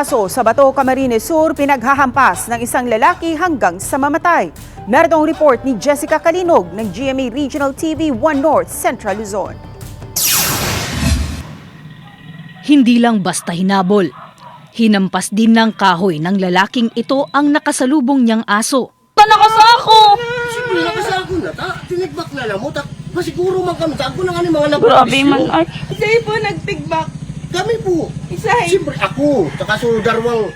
aso sa Bato, Camarines Sur pinaghahampas ng isang lalaki hanggang sa mamatay. Meron report ni Jessica Kalinog ng GMA Regional TV 1 North Central Luzon. Hindi lang basta hinabol. Hinampas din ng kahoy ng lalaking ito ang nakasalubong niyang aso. Tanakas ako! Siyempre, nakasako na ta. Tinigbak na lang mo. Ta, masiguro man kami. Tako na nga ni mga labas. Grabe man ay. Sa'yo po nagtigbak. Kami po. Isahin. Siyempre, ako. Taka so darwang.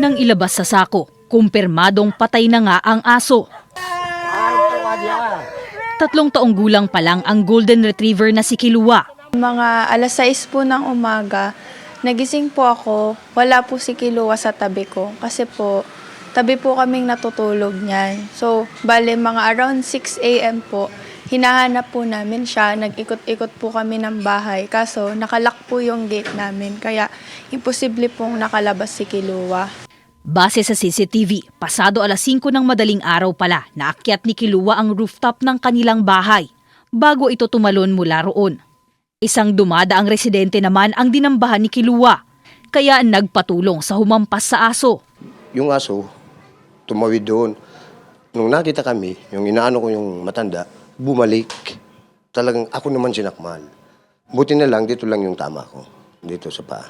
Nang ilabas sa sako, kumpirmadong patay na nga ang aso. Tatlong taong gulang pa lang ang golden retriever na si Kilua. Mga alas 6 po ng umaga, nagising po ako, wala po si Kiluwa sa tabi ko. Kasi po, tabi po kaming natutulog niyan. So, bale mga around 6 a.m. po, hinahanap po namin siya. Nag-ikot-ikot po kami ng bahay. Kaso, nakalock po yung gate namin. Kaya, imposible pong nakalabas si Kiluwa. Base sa CCTV, pasado alas 5 ng madaling araw pala, naakyat ni Kilua ang rooftop ng kanilang bahay bago ito tumalon mula roon. Isang dumada ang residente naman ang dinambahan ni Kilua, kaya nagpatulong sa humampas sa aso. Yung aso, tumawid doon. Nung nakita kami, yung inaano ko yung matanda, bumalik. Talagang ako naman sinakmal. Buti na lang, dito lang yung tama ko. Dito sa paa.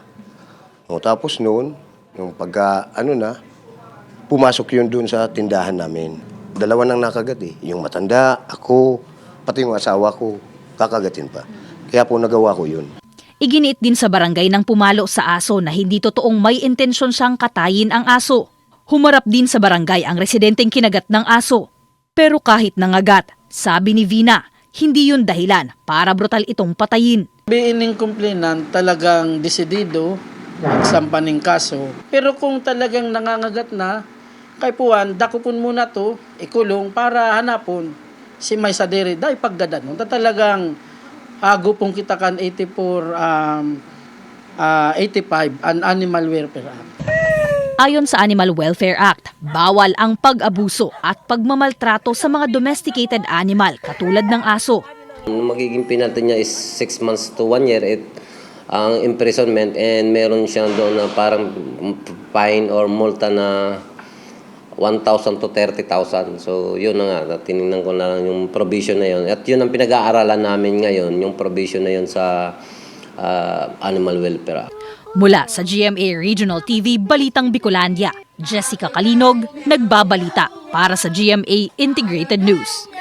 O, tapos noon, yung pagka, ano na, pumasok yun doon sa tindahan namin. Dalawa nang nakagat eh. Yung matanda, ako, pati yung asawa ko, kakagatin pa. Kaya po nagawa ko yun. Iginiit din sa barangay ng pumalo sa aso na hindi totoong may intensyon siyang katayin ang aso. Humarap din sa barangay ang residenteng kinagat ng aso. Pero kahit nangagat, sabi ni Vina, hindi yun dahilan para brutal itong patayin. Biining complainant talagang desidido magsampa ng kaso. Pero kung talagang nangangagat na, kay Puan, dakupon muna to, ikulong para hanapon si May Sadere. Dahil pagdadanon, ta talagang pong kita kan 84, um, ah, 85, an Animal Welfare Act. Ayon sa Animal Welfare Act, bawal ang pag-abuso at pagmamaltrato sa mga domesticated animal katulad ng aso. Ang magiging penalty niya is 6 months to 1 year it, ang imprisonment and meron siyang doon na parang fine or multa na 1,000 to 30,000. So, yun na nga. Tinignan ko na lang yung provision na yun. At yun ang pinag-aaralan namin ngayon, yung provision na yun sa ah, Animal Welfare Act. Mula sa GMA Regional TV Balitang Bicolandia, Jessica Kalinog, nagbabalita para sa GMA Integrated News.